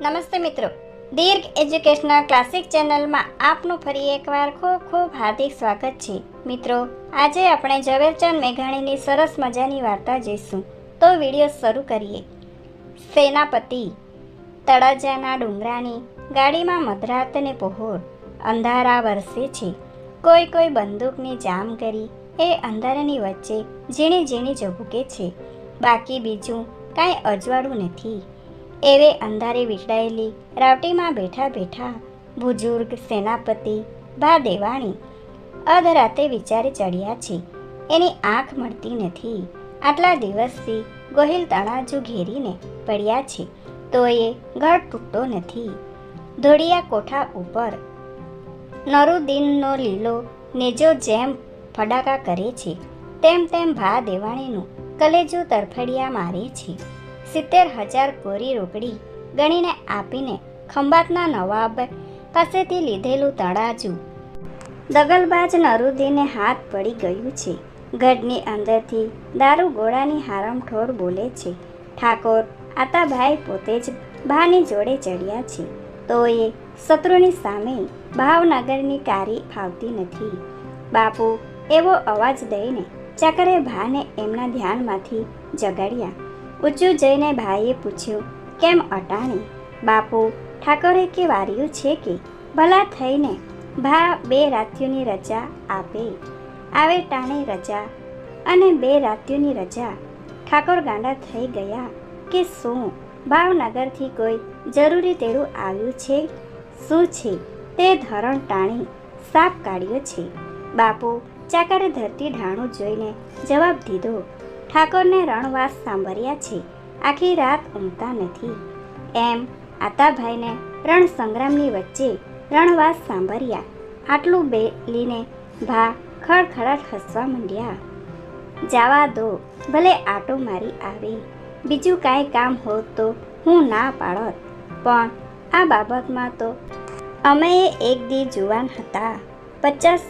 નમસ્તે મિત્રો. દીર્ઘ educational classic ચેનલમાં આપનું ફરી એકવાર ખૂબ ખૂબ હાર્દિક સ્વાગત છે. મિત્રો, આજે આપણે ઝવેરચંદ મેઘાણીની સરસ મજાની વાર્તા જોઈશું. તો વીડિયો શરૂ કરીએ. સેનાપતિ, તળાજાના ડુંગરાની ગાડીમાં મધરાતને પહોર. અંધારા વરસે છે. કોઈ કોઈ બંદૂકની જામ કરી એ અંધારાની વચ્ચે ઝીણી ઝીણી ઝબૂકે છે. બાકી બીજું કાંઈ અજવાળું નથી. એવે અંધારે વીંટળાયેલી રાવટીમાં બેઠા બેઠા બુજુર્ગ, સેનાપતિ, ભા દેવાણી અધરાતે વિચારે ચડ્યા છે. એની આંખ મળતી નથી. આટલા દિવસથી ગોહિલ તણાજુ ઘેરીને પડ્યા છે. તો એ ઘર તૂટતો નથી. ધોળિયા કોઠા ઉપર નરુદ્દીનનો લીલો નેજો જેમ ફડાકા કરે છે, તેમ તેમ ભા દેવાણીનું કલેજું તરફડિયા મારે છે. સિત્તેર હજાર કોરી રોકડી ગણીને આપીને ખંભાતના નવાબ પાસેથી લીધેલું તળાજુ. દગલબાજ નરુદ્દીને હાથ પડી ગયું છે. ગઢની અંદરથી દારૂ ગોળાની હારમઠોર બોલે છે, ઠાકોર, આતાભાઈ પોતે જ ભાની જોડે ચડ્યા છે. તો એ શત્રુની સામે ભાવનગરની કારી ફાવતી નથી. બાપુ એવો અવાજ દઈને ચાકરે ભાને એમના ધ્યાનમાંથી જગાડ્યા. ઊંચું જઈને ભાઈએ પૂછ્યું, કેમ અટાણી? બાપુ, ઠાકોરે કે વાર્યું છે કે ભલા થઈને ભા બે રાત્યુની રજા આપે. આવે ટાણે રજા અને બે રાત્યુની રજા. ઠાકોર ગાંડા થઈ ગયા કે શું? ભાવનગરથી કોઈ જરૂરી તેડું આવ્યું છે? શું છે? તે ધરણ ટાણી સાપ કાઢ્યો છે. બાપુ ચાકરે ધરતી ઢાણું જોઈને જવાબ દીધો ઠાકોરને રણવાસ સાંભળ્યા છે. આખી રાત ઊંઘતા નથી. એમ આતાભાઈને રણ સંગ્રામની વચ્ચે રણવાસ સાંભળ્યા. આટલું બેલીને ભા ખડખડાટ હસવા માંડ્યા. જાવા દો, ભલે આટો મારી આવે. બીજું કાંઈ કામ હોત તો હું ના પાડત. પણ આ બાબતમાં તો અમે એક દી જુવાન હતા. પચાસ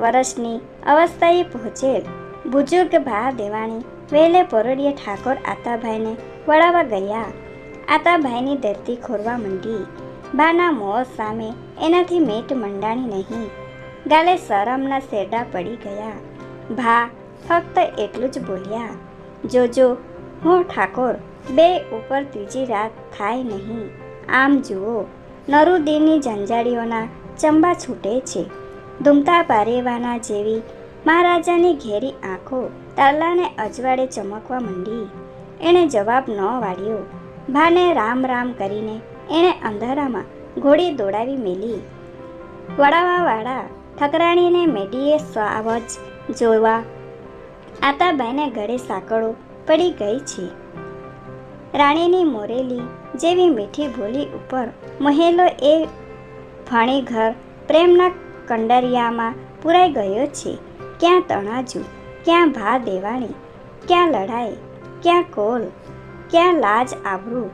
વર્ષની અવસ્થાએ પહોંચેલ. બુજુર્ગ ભા દેવાણી વહેલે પરોડીએ ઠાકોર આતાભાઈને વળાવવા ગયા. આતાભાઈની ધરતી ખોરવા માંડી. બાના મોં સામે એનાથી મેટ મંડાણી નહીં. ગાલે શરમના શેરડા પડી ગયા. ભા ફક્ત એટલું જ બોલ્યા, જોજો, હું ઠાકોર, બે ઉપર ત્રીજી રાત થાય નહીં. આમ જુઓ, નરુદીની જંજાળીઓના ચંબા છૂટે છે. ધૂમતા પારેવાના જેવી મહારાજાની ઘેરી આંખો તાલાને અજવાળે ચમકવા માંડી. એણે જવાબ ન વાળ્યો. ભાને રામ રામ કરીને એણે અંધારામાં ઘોડી દોડાવી મેલી. વડાવાવાળા ઠકરાણીને મેડીએ સાવજ જોવા. આતાબાઈને ગળે સાંકળો પડી ગઈ છે. રાણીની મોરેલી જેવી મીઠી ભોલી ઉપર મહેલો એ ભણી ઘર પ્રેમના કંડરિયામાં પુરાઈ ગયો છે. ક્યાં તણાજુ, ક્યાં ભા દેવાણી, ક્યાં લડાઈ, ક્યાં કોલ, ક્યાં લાજ આબરૂ.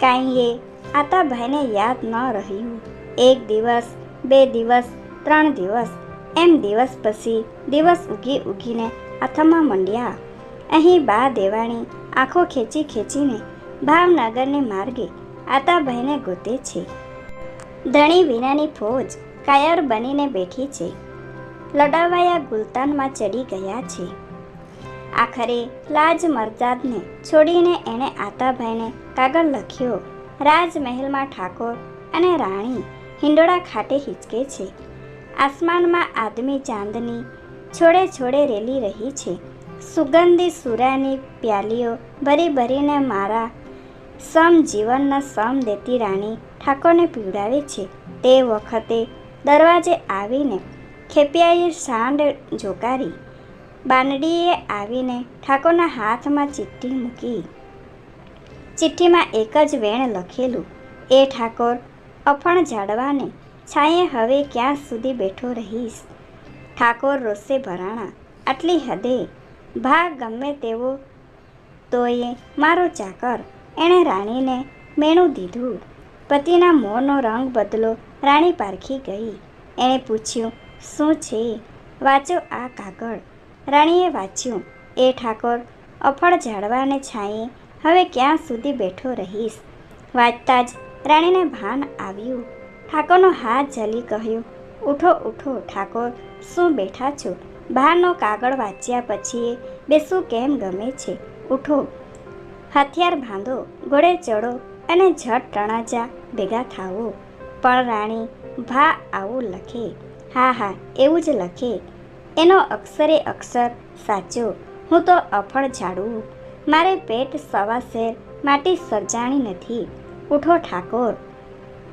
કાંઈએ આતાભાઈને યાદ ન રહ્યું. એક દિવસ, બે દિવસ, ત્રણ દિવસ, એમ દિવસ પછી દિવસ ઉગી ઉગીને આથમમાં મંડ્યા. અહીં બા દેવાણી આંખો ખેંચી ખેંચીને ભાવનગરને માર્ગે આતાભાઈને ગોતે છે. ધણી વિનાની ફોજ કાયર બનીને બેઠી છે. લડાવાયા ગુલતાનમાં ચડી ગયા છે. આખરે લાજ મરજાદને છોડીને એણે આતાભાઈને કાગળ લખ્યો. રાજમહેલમાં ઠાકોર અને રાણી હિંડોળા ખાટે હિંચકે છે. આસમાનમાં આદમી ચાંદની છોડે છોડે રેલી રહી છે. સુગંધી સુરાની પ્યાલીઓ ભરી ભરીને મારા સમ જીવનના સમ દેતી રાણી ઠાકોરને પીવડાવે છે. તે વખતે દરવાજે આવીને ખેપિયાએ સાંડ જોકારી. બાનડીએ આવીને ઠાકોરના હાથમાં ચિઠ્ઠી મૂકી. ચિઠ્ઠીમાં એક જ વેણ લખેલું, એ ઠાકોર, અફણ ઝાડવાને છાંયે હવે ક્યાં સુધી બેઠો રહીશ? ઠાકોર રોષે ભરાણા, આટલી હદે ભાગ ગમે તેવો તોય મારો ચાકર. એણે રાણીને મેણું દીધું. પતિના મોંનો રંગ બદલો રાણી પારખી ગઈ. એણે પૂછ્યું શું છે? વાંચો આ કાગળ. રાણીએ વાંચ્યું, એ ઠાકોર, અફળ ઝાડવાને છાંયે હવે ક્યાં સુધી બેઠો રહીશ? વાંચતા જ રાણીને ભાન આવ્યું. ઠાકોરનો હાથ જલી કહ્યું ઉઠો ઉઠો, ઠાકોર, શું બેઠા છો? બહારનો કાગળ વાંચ્યા પછી બેસવું કેમ ગમે છે? ઉઠો, હથિયાર બાંધો, ઘોડે ચડો અને ઝટ તણાજા ભેગા થાવો પણ રાણી, ભા, આવું લખે. હા હા, એવું જ લખે. એનો અક્ષરે અક્ષર, સાચો. હું તો અફળ ઝાડું મારે પેટ સવા શેર, માટે સર્જાણી નથી. ઉઠો ઠાકોર.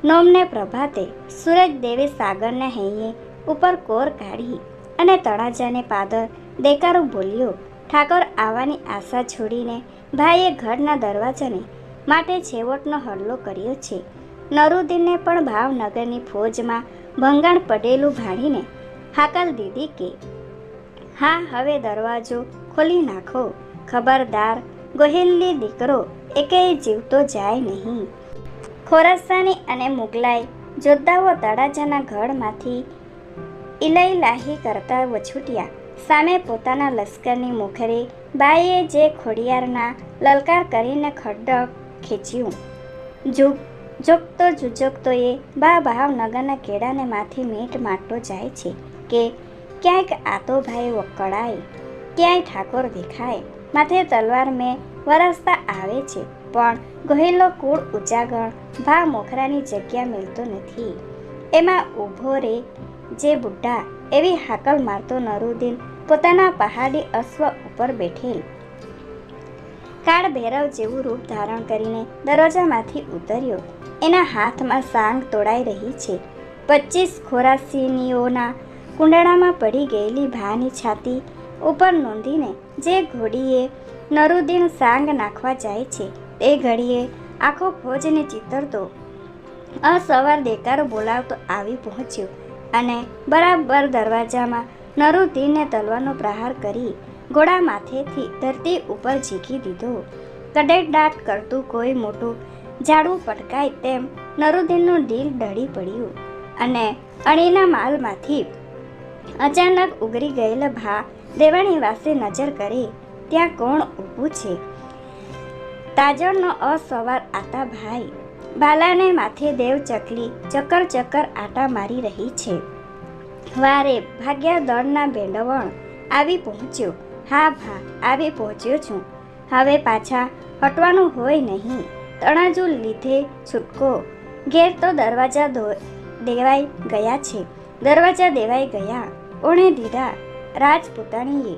નોમને પ્રભાતે સૂરજ દેવે સાગરને હૈયે, ઉપર કોર કાઢી અને તળાજાને પાદર દેકારો બોલ્યો, ઠાકોર, આવવાની આશા છોડીને ભાઈએ ઘરના દરવાજાને માટે છેવટનો હલ્લો કર્યો છે. નરુદ્દીનને પણ ભાવનગરની ફોજમાં ભંગાણ પડેલું ભાણીને હાકલ દીધી કે, હા, હવે દરવાજો ખોલી નાખો. ખબરદાર, ગોહિલની દીકરો એકેય જીવતો જાય નહીં. ખોરાસાની અને મુગલાઈ જોદ્ધાઓ તળાજાના ઘરમાંથી ઇલાઈલાહી કરતા વછૂટ્યા. સામે પોતાના લશ્કરની મુખરે બાઈએ જે ખોડિયારના લલકાર કરીને ખડક ખેંચ્યું. જુગ જોગતો જુજોગતોએ બા ભાવનગરના કેળાને માથી મીટ માટતો જાય છે કે ક્યાંક આતો ભાઈ વકળાય, ક્યાંય ઠાકોર દેખાય. માથે તલવાર મેં વરસતા આવે છે, પણ ગહેલો કુળ ઉજાગણ ભા મોખરાની જગ્યા મળતો નથી. એમાં ઊભો રે જે બુઢા, એવી હાકલ મારતો નરુદ્દીન પોતાના પહાડી અશ્વ ઉપર બેઠેલ. કાળ ભૈરવ જેવું રૂપ ધારણ કરીને દરવાજામાંથી ઉતર્યો. એના હાથમાં સાંગ તોડાઈ રહી છે. પચીસ ખોરાસીનીઓના કુંડાળામાં પડી ગયેલી ભાની છાતી ઉપર નોંધીને જે ઘોડીએ નરુદ્દીન સાંગ નાખવા જાય છે, તે ઘડીએ આખો ફોજને ચિતરતો, અસવાર દેકારો બોલાવતો આવી પહોંચ્યો અને બરાબર દરવાજામાં નરુદ્દીનને તલવાનો પ્રહાર કરી ઘોડા માથેથી ધરતી ઉપર ઝીકી દીધો. કડેડાટ કરતું કોઈ મોટું ઝાડું પટકાય તેમ નરુદ્દીનનું દિલ ડળી પડ્યું અને અણીના માલમાંથી અચાનક ઉગરી ગયેલા ભા દેવાણી વાસે નજર કરે, ત્યાં કોણ ઊભું છે? તાજણનો અસવાર આતા ભાઈ, બાલાને માથે દેવ ચકલી ચક્કર ચક્કર આટા મારી રહી છે. વારે ભાગ્યા દળના બેંડવણ આવી પહોંચ્યો, હા ભા, આવી પહોંચ્યો છું. હવે પાછા હટવાનું હોય નહીં. તણાજુ લીધે છૂટકો. ઘેર તો દરવાજા દેવાઈ ગયા છે. દરવાજા દેવાઈ ગયા. ઓણે દીધા રાજપૂતાણીએ.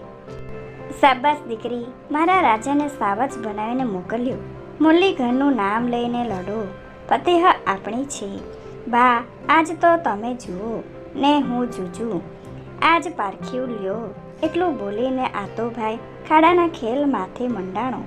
શાબાશ દીકરી, મારા રાજાને સાવજ બનાવીને મોકલ્યો. મુરલીધરનું નામ લઈને લડો. ફતેહ આપણી છે. બા, આજ તો તમે જુઓ, ને હું જુજું. આજ પારખ્યું લ્યો. એટલું બોલીને આતો ભાઈ ખાડાના ખેલ માથે મંડાણો.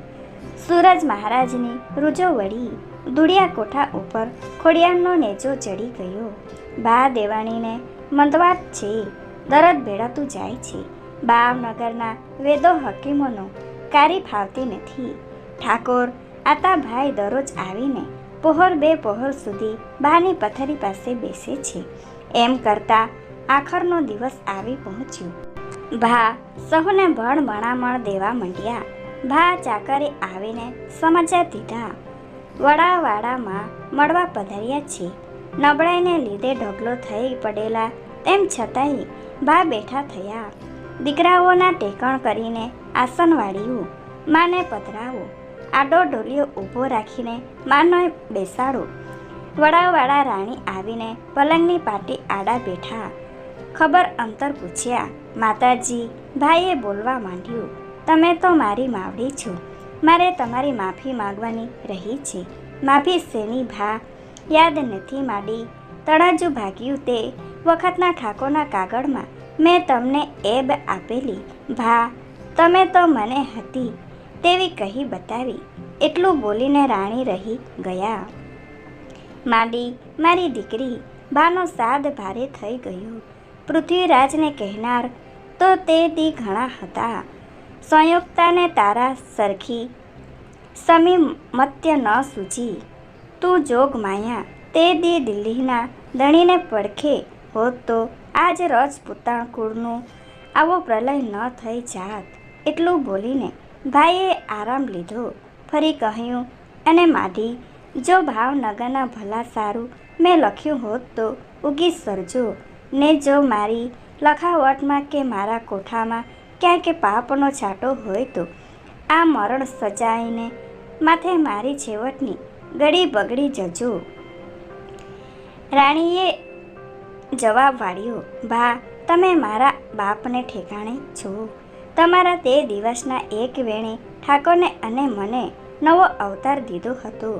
સૂરજ મહારાજની રૂજો વળી દુડિયા કોઠા ઉપર ખોડિયારનો નેજો ચડી ગયો. બા દેવાણીને મંદવાત છે, દરદ ભેળાતું જાય છે. ભાવનગરના વેદો હકીમોનો કારી ફાવતી નથી. ઠાકોર આતાભાઈ દરરોજ આવીને પહોર બે પહોર સુધી બાની પથરી પાસે બેસે છે. એમ કરતા આખરનો દિવસ આવી પહોંચ્યો. ભા સહુને ભણ મણામણ દેવા માંડ્યા. ભા ચાકરે આવીને સમાચાર દીધા. વડાવાડામાં મળવા પધાર્યા છે નબળાઈને લીધે ઢગલો થઈ પડેલા, તેમ છતાંય ભા બેઠા થયા. દીકરાઓના ટેકણ કરીને આસન વાળ્યું માને પધરાવો. આડો ઢોલિયો ઊભો રાખીને માનો બેસાડો. વડાવાળા રાણી આવીને પલંગની પાટી આડા બેઠા. ખબર અંતર પૂછ્યા, માતાજી, ભાઈએ બોલવા માંડ્યું. તમે તો મારી માવડી છો. મારે તમારી માફી માંગવાની રહી છે. માફી શેની ભા? યાદ નથી માંડી. તળાજુ ભાગ્યું તે વખતના ઠાકોરના કાગળમાં. મેં તમને એબ આપેલી. ભા, તમે તો મને હતી. તેવી કહી બતાવી. એટલું બોલીને રાણી રહી ગયા. માંડી, મારી દીકરી બાનો સાદ ભારે થઈ ગયો. પૃથ્વીરાજને કહેનાર તો તે દી ઘણા હતા. સંયુક્તાને તારા સરખી સમી મત્ય ન સૂજી તું જોગ માયા, તે દી દિલ્હીના દણીને પડખે હોત તો આજ રજપૂતાણ કુળનું આવો પ્રલય ન થઈ જાત. એટલું બોલીને ભાઈએ આરામ લીધો. ફરી કહ્યું અને માઢી જો ભાવનગરના ભલા સારું મેં લખ્યું હોત તો ઉગી સરજો. ને જો મારી લખાવટમાં કે મારા કોઠામાં ક્યાંક પાપનો છાંટો હોય તો આ મરણ સજાઈને માથે મારી છેવટની ગળી બગડી જજો. રાણીએ જવાબ વાળ્યો, ભા, તમે મારા બાપને ઠેકાણે છો. તમારા તે દિવસના એક વેણે ઠાકોરને અને મને નવો અવતાર દીધો હતો.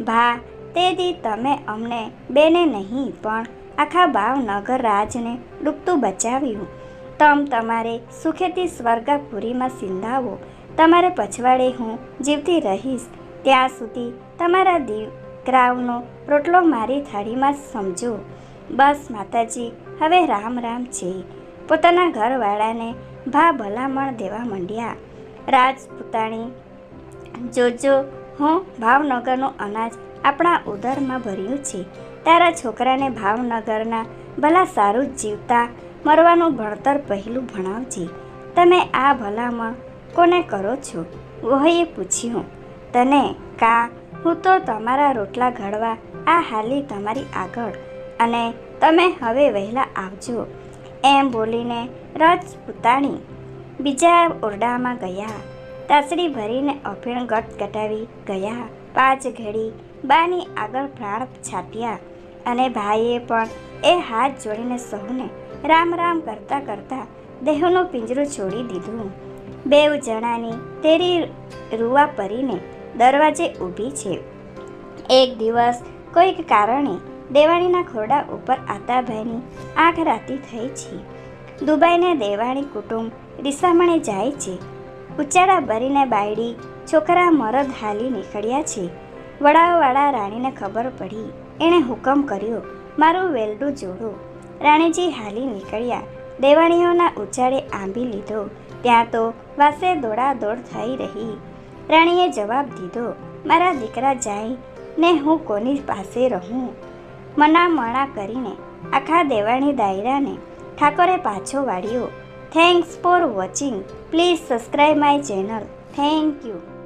ભા તે દી તમે અમને બેને નહીં, પણ આખા ભાવનગર રાજને ડૂબતું બચાવ્યું. તમ તમારે સુખેથી સ્વર્ગપુરીમાં સિંધાવો. તમારે પછવાડે હું જીવતી રહીશ. ત્યાં સુધી તમારા દીકરાઓનો રોટલો મારી થાળીમાં સમજો. બસ માતાજી, હવે રામ રામ છે. પોતાના ઘરવાળાને ભા ભલામણ દેવા માંડ્યા. રાજપૂતાણી, જોજો, હું ભાવનગરનું અનાજ આપણા ઉદરમાં ભર્યું છે. તારા છોકરાને ભાવનગરના ભલા સારું જીવતા મરવાનું ભણતર પહેલું ભણાવજે. તમે આ ભલામણ કોને કરો છો? ગોહીએ પૂછ્યું, તને કા? હું તો તમારા રોટલા ઘડવા આ હાલી તમારી આગળ. અને તમે હવે વહેલા આવજો. એમ બોલીને રાજપૂતાણી બીજા ઓરડામાં ગયા. તાસડી ભરીને અફીણ ગટ ગટાવી ગયા. પાંચ ઘડી બાની આગળ પ્રાણ છાપ્યા અને ભાઈએ પણ એ હાથ જોડીને સૌને રામ રામ કરતાં કરતાં દેહનું પિંજરું છોડી દીધું. બેવ જણાની તેરી રૂવા પરીને દરવાજે ઊભી છે. એક દિવસ કોઈક કારણે દેવાણીના ખોરડા ઉપર આતાભાઈની આંખ રાતી થઈ છે. દુબઈને દેવાણી કુટુંબ રિસામણે જાય છે. ઉચાળા ભરીને બાયડી છોકરા મરદ હાલી નીકળ્યા છે. વડાવાળા રાણીને ખબર પડી, એણે હુકમ કર્યો, મારું વેલડું જોડો. રાણીજી હાલી નીકળ્યા. દેવાણીઓના ઉચ્ચારે આંબી લીધો. ત્યાં તો વાસે દોડાદોડ થઈ રહી. રાણીએ જવાબ દીધો, મારા દીકરા જાય, ને હું કોની પાસે રહું? મનામણા કરીને આખા દેવાણી દાયરાને ઠાકોરે પાછો વાળ્યો. Thanks for watching please subscribe my channel thank you